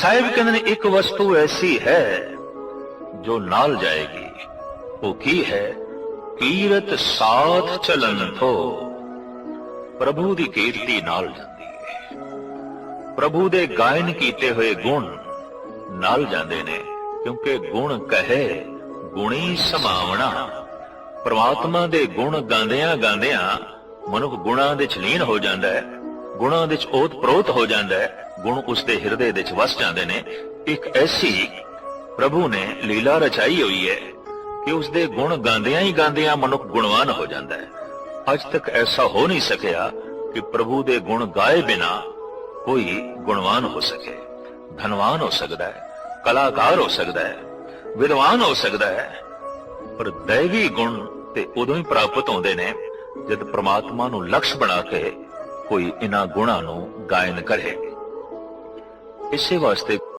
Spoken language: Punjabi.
ਸਾਹਿਬ ਕਹਿੰਦੇ ਨੇ ਇੱਕ ਵਸਤੂ ਐਸੀ ਹੈ ਜੋ ਨਾਲ ਜਾਏਗੀ ਉਹ ਕੀ ਹੈ ਕੀਰਤ ਸਾਥ ਚਲਨ ਥੋ ਪ੍ਰਭੂ ਦੀ ਕੀਰਤੀ ਨਾਲ ਜਾਂਦੀ ਹੈ ਪ੍ਰਭੂ ਦੇ ਗਾਇਨ ਕੀਤੇ ਹੋਏ ਗੁਣ ਨਾਲ ਜਾਂਦੇ ਨੇ ਕਿਉਂਕਿ ਗੁਣ ਕਹੇ ਗੁਣੀ ਸਮਾਵਣਾ ਪ੍ਰਮਾਤਮਾ ਦੇ ਗੁਣ ਗਾਉਂਦਿਆਂ ਗਾਉਂਦਿਆਂ ਮਨੁੱਖ ਗੁਣਾਂ ਦੇ ਛਲੀਨ ਹੋ ਜਾਂਦਾ ਹੈ ਗੁਣਾਂ ਵਿੱਚ ਓਤ-ਪ੍ਰੋਤ ਹੋ ਜਾਂਦਾ ਹੈ, ਗੁਣ ਉਸ ਦੇ ਹਿਰਦੇ ਵਿੱਚ ਵਸ ਜਾਂਦੇ ਨੇ। ਇੱਕ ਐਸੀ ਪ੍ਰਭੂ ਨੇ ਲੀਲਾ ਰਚਾਈ ਹੋਈ ਹੈ ਕਿ ਉਸ ਦੇ ਗੁਣ ਗਾਉਂਦਿਆਂ ਹੀ ਗਾਉਂਦਿਆਂ ਮਨੁੱਖ ਗੁਣਵਾਨ ਹੋ ਜਾਂਦਾ ਹੈ। ਅੱਜ ਤੱਕ ਐਸਾ ਹੋ ਨਹੀਂ ਸਕਿਆ ਕਿ ਪ੍ਰਭੂ ਦੇ ਗੁਣ ਗਾਏ ਬਿਨਾ ਕੋਈ ਗੁਣਵਾਨ ਹੋ ਸਕੇ। ਧਨਵਾਨ ਹੋ ਸਕਦਾ ਹੈ, ਕਲਾਕਾਰ ਹੋ ਸਕਦਾ ਹੈ, ਵਿਦਵਾਨ ਹੋ ਸਕਦਾ ਹੈ, ਪਰ ਦੈਵੀ ਗੁਣ ਤੇ ਉਦੋਂ ਹੀ ਪ੍ਰਾਪਤ ਹੁੰਦੇ ਨੇ ਜਦ ਪ੍ਰਮਾਤਮਾ ਨੂੰ ਲਕਸ਼ ਬਣਾ ਕੇ ਕੋਈ ਇਹਨਾਂ ਗੁਣਾਂ ਨੂੰ ਗਾਇਨ ਕਰੇ। ਇਸੇ ਵਾਸਤੇ